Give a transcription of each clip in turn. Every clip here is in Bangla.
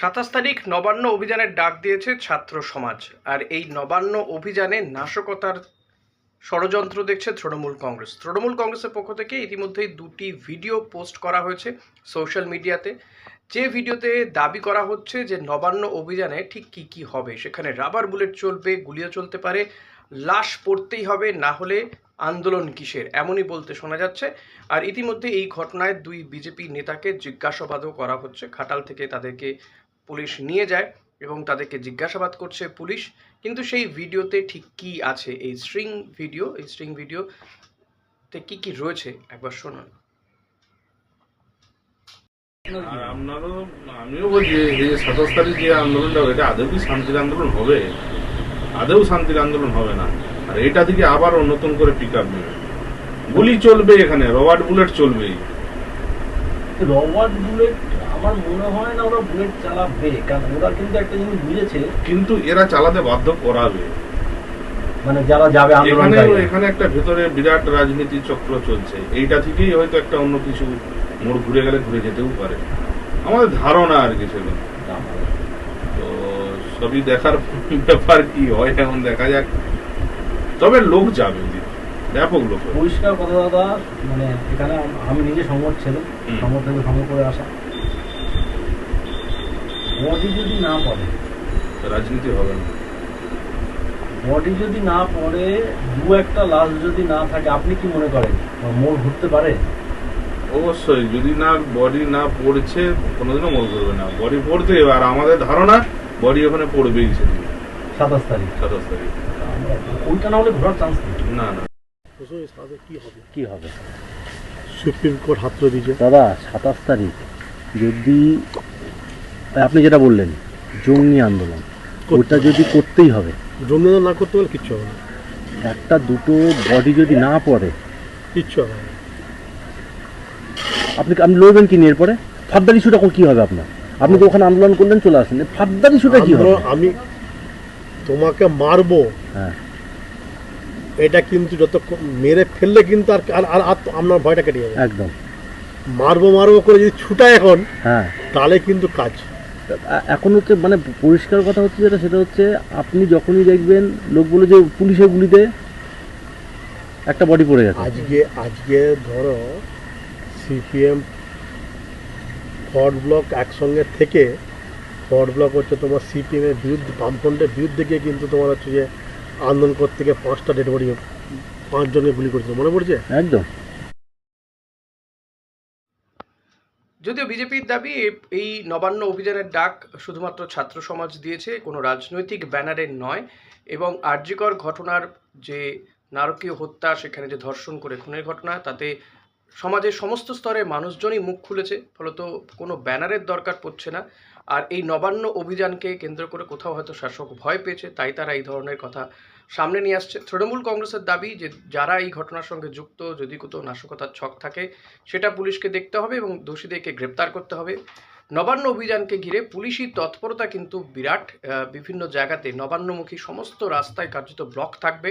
সাতাশ তারিখ নবান্ন অভিযানের ডাক দিয়েছে ছাত্র সমাজ। আর এই নবান্ন অভিযানে নাশকতার ষড়যন্ত্র দেখছে তৃণমূল কংগ্রেস। তৃণমূল কংগ্রেসের পক্ষ থেকে ইতিমধ্যেই দুটি ভিডিও পোস্ট করা হয়েছে সোশ্যাল মিডিয়াতে। যে ভিডিওতে দাবি করা হচ্ছে যে নবান্ন অভিযানে ঠিক কি কি হবে, সেখানে রাবার বুলেট চলবে, গুলিও চলতে পারে, লাশ পড়তেই হবে, না হলে আন্দোলন কিসের, এমনই বলতে শোনা যাচ্ছে। আর ইতিমধ্যে এই ঘটনায় দুই বিজেপি নেতাকে জিজ্ঞাসাবাদও করা হচ্ছে। খাটাল থেকে তাদেরকে পুলিশ নিয়ে যায় এবং তাদেরকে জিজ্ঞাসাবাদ করছে পুলিশ। কিন্তু সেই ভিডিওতে ঠিক কি আছে? এই স্ট্রিং ভিডিও এই স্ট্রিং ভিডিওতে কি কি রয়েছে? একবার শুনুন। আর আপনারও আমিও বলছি এই যে সাতাশ তারিখ যে আন্দোলনটা এটা আদৌ কি শান্তির আন্দোলন হবে? আদৌ শান্তির আন্দোলন হবে না। আর এটা থেকে আবার নতুন করে পিক আপ নেবে। গুলি চলবে এখানে রবার্ট বুলেট চলবেই। রবার্ট বুলেট আমার মনে হয় না ওরা বুলেট চালাবে কারণ ওরা কিন্তু একটা জিনিস বুঝেছে। কিন্তু এরা চালাতে বাধ্য করাবে। মানে যারা যাবে এখানে একটা ভেতরে বিরাট রাজনীতি চক্র চলছে। এইটা থেকেই হয়তো একটা অন্য কিছু মোড় ঘুরে গেলে ঘুরে যেতেও পারে। আমাদের ধারণা আর কি সেগুলো। তো সবই দেখার ব্যাপার কি হয় এখন দেখা যাক। তবে লোক যাবে ব্যাপক লোক। পরিষ্কার কথা দাদা মানে এখানে আমি নিজে সমর্থ ছিলাম। সমর্থ করে আসা। বডি যদি না পড়ে রাজনীতি হবে না। বডি যদি না পড়ে দু একটা লাশ যদি না থাকে আপনি কি মনে করেন? মোড় ঘুরতে পারে? অবশ্যই যদি না বডি না পড়ছে কোনোদিনও মনে করবে না। বডি পড়তে হবে। আর আমাদের ধারণা বডি ওখানে পড়বেই সেদিন। সাতাশ তারিখ। সাতাশ তারিখ। ওইটা না হলে ঘোরার চান্স নেই। না না। কি হবে? সুপ্রিম কোর্ট হাত দিয়েছে। দাদা সাতাশ তারিখ। যদি আপনি যেটা বললেন জঙ্গি আন্দোলন ওটা যদি করতেই হবে। জঙ্গিদান না করতে পারলে কিচ্ছু হবে না। একটা দুটো বডি যদি না পড়ে কিচ্ছু হবে না। আপনি আপনি লড়বেন কি নিয়ে এরপরে? ফাদ্দার ইস্যুটা কি হবে আপনার? আপনি তো ওখানে আন্দোলন করলেন চলে আসেন। ফাদ্দার ইস্যুটা কি হবে? আমি তোমাকে মারবো। হ্যাঁ। এটা কিন্তু যত মেরে ফেললে কিন্তু আর আর আর আপনার ভয়টা কেটে যাবে। একদম। মারবো মারবো করে যদি ছুটায় এখন হ্যাঁ। তাহলে কিন্তু কাজ। এখন হচ্ছে মানে পরিষ্কার কথা হচ্ছে যেটা সেটা হচ্ছে আপনি যখনই দেখবেন লোকগুলো যে পুলিশের গুলিতে একটা বডি পড়ে গেছে। আজকে আজকে ধরো সিপিএম ফরওয়ার্ড ব্লক একসঙ্গে থেকে ফরওয়ার্ড ব্লক হচ্ছে তোমার সিপিএম এর বিরুদ্ধে বামফ্রন্টের বিরুদ্ধে গিয়ে কিন্তু তোমার হচ্ছে যে আন্দোলন করতে গিয়ে পাঁচটা ডেড বডি পাঁচজনকে গুলি করেছিল মনে পড়ছে? একদম। যদিও বিজেপির দাবি এই নবান্ন অভিযানের ডাক শুধুমাত্র ছাত্র সমাজ দিয়েছে, কোনো রাজনৈতিক ব্যানারের নয় এবং আর্যিকর ঘটনার যে নারকীয় হত্যা, সেখানে যে ধর্ষণ করে খুনের ঘটনা, তাতে সমাজের সমস্ত স্তরে মানুষজনই মুখ খুলেছে। ফলত কোনো ব্যানারের দরকার পড়ছে না। আর এই নবান্ন অভিযানকে কেন্দ্র করে কোথাও হয়তো শাসক ভয় পেয়েছে, তাই তারা এই ধরনের কথা সামনে নিয়ে আসছে। তৃণমূল কংগ্রেসের দাবি যে যারা এই ঘটনার সঙ্গে যুক্ত, যদি কোথাও নাশকতার ছক থাকে, সেটা পুলিশকে দেখতে হবে এবং দোষীদেরকে গ্রেপ্তার করতে হবে। নবান্ন অভিযানকে ঘিরে পুলিশি তৎপরতা কিন্তু বিরাট। বিভিন্ন জায়গাতে নবান্নমুখী সমস্ত রাস্তায় কার্যত ব্লক থাকবে।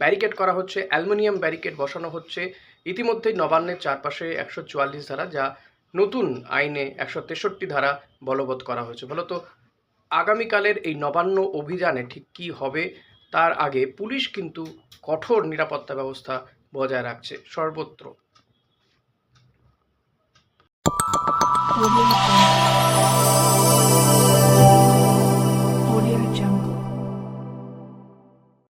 ব্যারিকেড করা হচ্ছে, অ্যালুমিনিয়াম ব্যারিকেড বসানো হচ্ছে। ইতিমধ্যেই নবান্নের চারপাশে একশো চুয়াল্লিশ ধারা, যা নতুন আইনে একশো তেষট্টি ধারা বলবৎ করা হয়েছে ফলত আগামীকালের এই নবান্ন অভিযানে ঠিক কী হবে, তার আগে পুলিশ কিন্তু কঠোর নিরাপত্তা ব্যবস্থা বজায় রাখছে সর্বত্র.